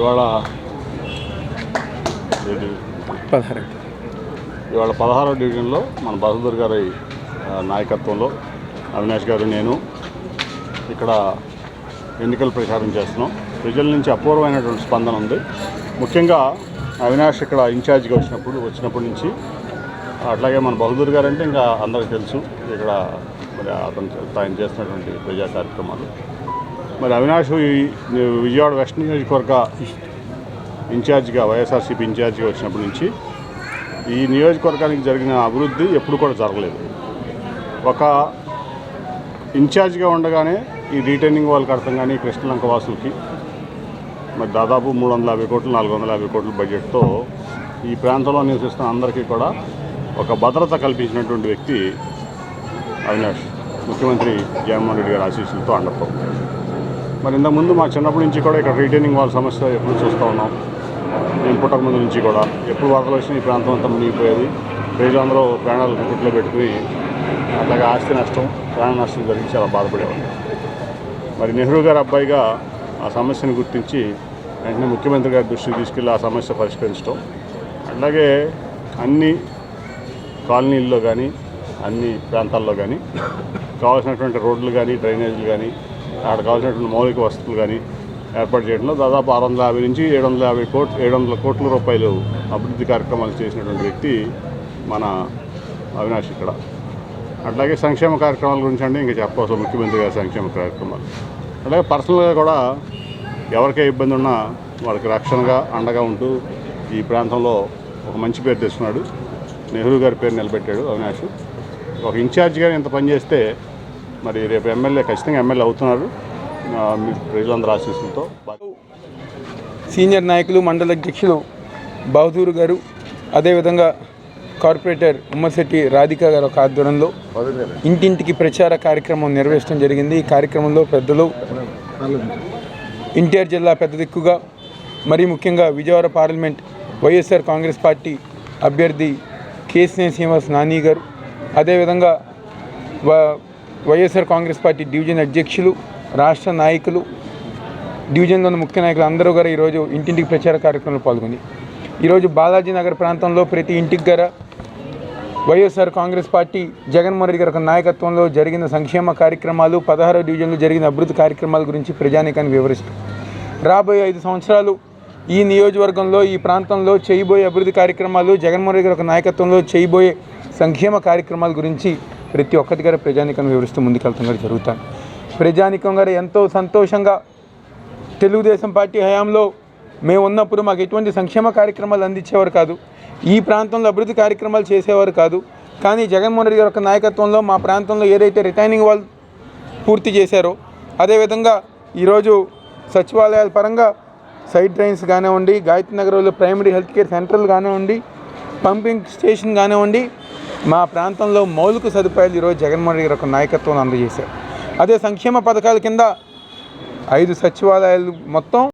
ఇవాళ పదహారు. ఇవాళ పదహారో డివిజన్లో మన బహదూర్ గారి నాయకత్వంలో అవినాష్ గారు నేను ఇక్కడ ఎన్నికల ప్రచారం చేస్తున్నాం. ప్రజల నుంచి అపూర్వమైనటువంటి స్పందన ఉంది. ముఖ్యంగా అవినాష్ ఇక్కడ ఇన్ఛార్జ్గా వచ్చినప్పుడు వచ్చినప్పటి నుంచి అట్లాగే మన బహదూర్ గారు అంటే ఇంకా అందరికీ తెలుసు. ఇక్కడ మరి అతను ఆయన చేస్తున్నటువంటి ప్రజా కార్యక్రమాలు. మరి అవినాష్ ఈ విజయవాడ వెస్ట్ నియోజకవర్గ ఇన్ఛార్జిగా వైఎస్ఆర్సీపీ ఇన్ఛార్జిగా వచ్చినప్పటి నుంచి ఈ నియోజకవర్గానికి జరిగిన అభివృద్ధి ఎప్పుడు కూడా జరగలేదు. ఒక ఇన్ఛార్జిగా ఉండగానే ఈ రీటైనింగ్ వాళ్ళకి అర్థం కానీ కృష్ణలంక వాసులకి మరి దాదాపు మూడు వందల యాభై కోట్లు నాలుగు వందల యాభై కోట్ల బడ్జెట్తో ఈ ప్రాంతంలో నివసిస్తున్న అందరికీ కూడా ఒక భద్రత కల్పించినటువంటి వ్యక్తి అవినాష్ ముఖ్యమంత్రి జగన్మోహన్ రెడ్డి గారి ఆశీస్సులతో అండతో. మరి ఇంతకుముందు మా చిన్నప్పటి నుంచి కూడా ఇక్కడ రీటైనింగ్ వాళ్ళ సమస్య ఎప్పుడు చూస్తూ ఉన్నాం. నేను పుట్టక ముందు నుంచి కూడా. ఎప్పుడు వరదలు వచ్చినా ఈ ప్రాంతం అంతా మునిగిపోయేది. ప్రజలందరూ ప్రాణాలు గుట్లో పెట్టుకుని అట్లాగే ఆస్తి నష్టం ప్రాణ నష్టం జరిగి చాలా బాధపడేవాళ్ళు. మరి నెహ్రూ గారు అబ్బాయిగా ఆ సమస్యను గుర్తించి వెంటనే ముఖ్యమంత్రి గారి దృష్టికి తీసుకెళ్ళి ఆ సమస్య పరిష్కరించడం. అట్లాగే అన్ని కాలనీల్లో కానీ అన్ని ప్రాంతాల్లో కానీ కావాల్సినటువంటి రోడ్లు కానీ డ్రైనేజీలు కానీ అక్కడ కావాల్సినటువంటి మౌలిక వసతులు కానీ ఏర్పాటు చేయడంలో దాదాపు ఆరు వందల యాభై నుంచి ఏడు వందల యాభై కోట్ ఏడు వందల కోట్ల రూపాయలు అభివృద్ధి కార్యక్రమాలు చేసినటువంటి వ్యక్తి మన అవినాష్ ఇక్కడ. అట్లాగే సంక్షేమ కార్యక్రమాల గురించి అంటే ఇంకా చెప్పవచ్చు ముఖ్యమంత్రి గారి సంక్షేమ కార్యక్రమాలు. అలాగే పర్సనల్గా కూడా ఎవరికే ఇబ్బంది ఉన్నా వాళ్ళకి రక్షణగా అండగా ఉంటూ ఈ ప్రాంతంలో ఒక మంచి పేరు తెస్తున్నాడు నెహ్రూ గారి పేరు నిలబెట్టాడు అవినాష్. ఒక ఇన్ఛార్జ్గా ఇంత పనిచేస్తే మరి రేపు ఎమ్మెల్యే ఖచ్చితంగా ఎమ్మెల్యే అవుతున్నారు. ప్రజలందరూ ఆశీస్సులతో. సీనియర్ నాయకులు మండల అధ్యక్షులు బహదూర్ గారు అదేవిధంగా కార్పొరేటర్ ఉమ్మశెట్టి రాధిక గారు ఒక ఆధ్వర్యంలో ఇంటింటికి ప్రచార కార్యక్రమం నిర్వహించడం జరిగింది. ఈ కార్యక్రమంలో పెద్దలు ఎన్టీఆర్ జిల్లా పెద్ద దిక్కుగా మరీ ముఖ్యంగా Vijayawada parliament YSR Congress party అభ్యర్థి కేసీఆర్ శ్రీనివాస్ నాని గారు అదేవిధంగా వ- వైఎస్ఆర్ కాంగ్రెస్ పార్టీ డివిజన్ అధ్యక్షులు రాష్ట్ర నాయకులు డివిజన్లోని ముఖ్య నాయకులు అందరూ గారు ఈరోజు ఇంటింటికి ప్రచార కార్యక్రమంలో పాల్గొంది ఈరోజు బాలాజీ నగర్ ప్రాంతంలో ప్రతి ఇంటికి గార YSR Congress party Jaganmohan Reddy గారి నాయకత్వంలో జరిగిన సంక్షేమ కార్యక్రమాలు పదహారో డివిజన్లో జరిగిన అభివృద్ధి కార్యక్రమాల గురించి ప్రజానీకాన్ని వివరిస్తూ. రాబోయే ఐదు సంవత్సరాలు ఈ నియోజకవర్గంలో ఈ ప్రాంతంలో చేయబోయే అభివృద్ధి కార్యక్రమాలు జగన్మోహన్ రెడ్డి గారి యొక్క నాయకత్వంలో చేయబోయే సంక్షేమ కార్యక్రమాల గురించి ప్రతి ఒక్కటి గారు ప్రజానికం వివరిస్తూ ముందుకెళ్తాం గారు జరుగుతాను. ప్రజానికం గారు ఎంతో సంతోషంగా తెలుగుదేశం పార్టీ హయాంలో మేము ఉన్నప్పుడు మాకు ఎటువంటి సంక్షేమ కార్యక్రమాలు అందించేవారు కాదు. ఈ ప్రాంతంలో అభివృద్ధి కార్యక్రమాలు చేసేవారు కాదు. కానీ జగన్మోహన్ రెడ్డి గారి యొక్క నాయకత్వంలో మా ప్రాంతంలో ఏదైతే రిటైనింగ్ వాల్ పూర్తి చేశారో అదేవిధంగా ఈరోజు సచివాలయాల పరంగా సైడ్ డ్రైన్స్ కానివ్వండి గాయత్రి నగర్లో ప్రైమరీ హెల్త్ కేర్ సెంటర్లు కానివ్వండి పంపింగ్ స్టేషన్ కానివ్వండి మా ప్రాంతంలో మౌలిక సదుపాయాలు ఈరోజు జగన్మోహన్ రెడ్డి గారి ఒక నాయకత్వం అందజేశారు. అదే సంక్షేమ పథకాల కింద ఐదు సచివాలయాలు మొత్తం